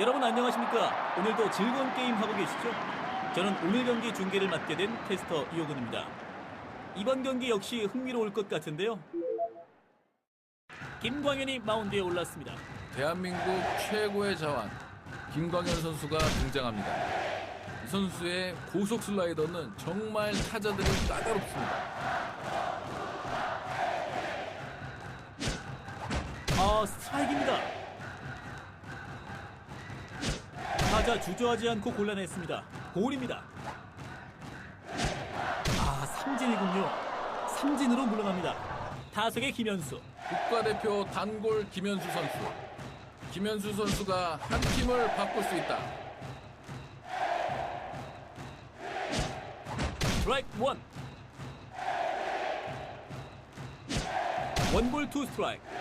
여러분 안녕하십니까? 오늘도 즐거운 게임 하고 계시죠? 저는 오늘 경기 중계를 맡게 된 캐스터 이호근입니다. 이번 경기 역시 흥미로울 것 같은데요. 김광현이 마운드에 올랐습니다. 대한민국 최고의 자완 김광현 선수가 등장합니다. 이 선수의 고속 슬라이더는 정말 타자들이 까다롭습니다. 아 스트라이크입니다. 타자 주저하지 않고 골라냈습니다. 볼입니다. 아 삼진이군요. 삼진으로 물러납니다. 타석의 김현수. 국가대표 단골 김현수 선수. 김현수 선수가 한 팀을 바꿀 수 있다. 스트라이크 원. 원볼 투 스트라이크.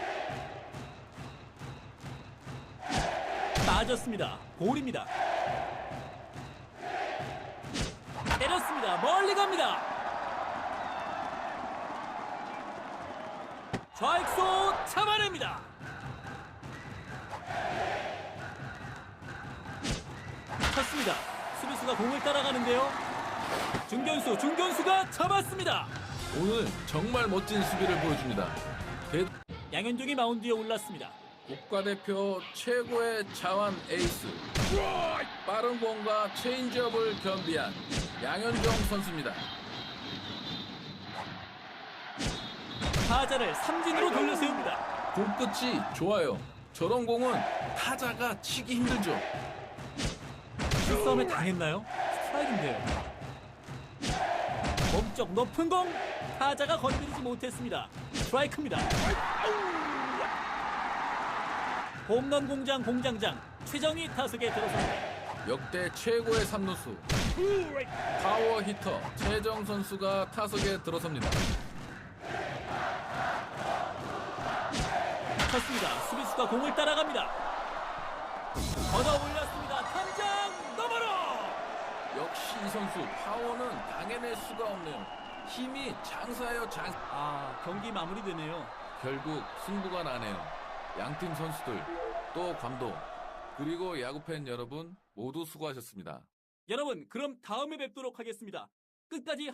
빠졌습니다. 볼입니다. 때렸습니다. 멀리 갑니다. 좌익수 잡아냅니다. 쳤습니다. 수비수가 공을 따라가는데요. 중견수, 중견수가 잡았습니다. 오늘 정말 멋진 수비를 보여줍니다. 대- 양현종이 마운드에 올랐습니다. 국가대표 최고의 자완 에이스. 빠른 공과 체인지업을 겸비한 양현종 선수입니다. 타자를 삼진으로 돌려세웁니다. 공 끝이 좋아요. 저런 공은 타자가 치기 힘들죠. 실싸움에 당했나요? 스트라이크인데요. 몸쪽 높은 공 타자가 건드리지 못했습니다. 스트라이크입니다. 홈런 공장 공장장 최정희 타석에 들어섭니다. 역대 최고의 삼루수 파워 히터 최정 선수가 타석에 들어섭니다. 쳤습니다. 수비수가 공을 따라갑니다. 걷어 올렸습니다. 탐장 너머로 역시 이 선수 파워는 당해낼 수가 없네요. 힘이 장사예요 장. 아 경기 마무리되네요. 결국 승부가 나네요. 양팀 선수들 또 감독 그리고 야구팬 여러분 모두 수고하셨습니다. 여러분 그럼 다음에 뵙도록 하겠습니다. 끝까지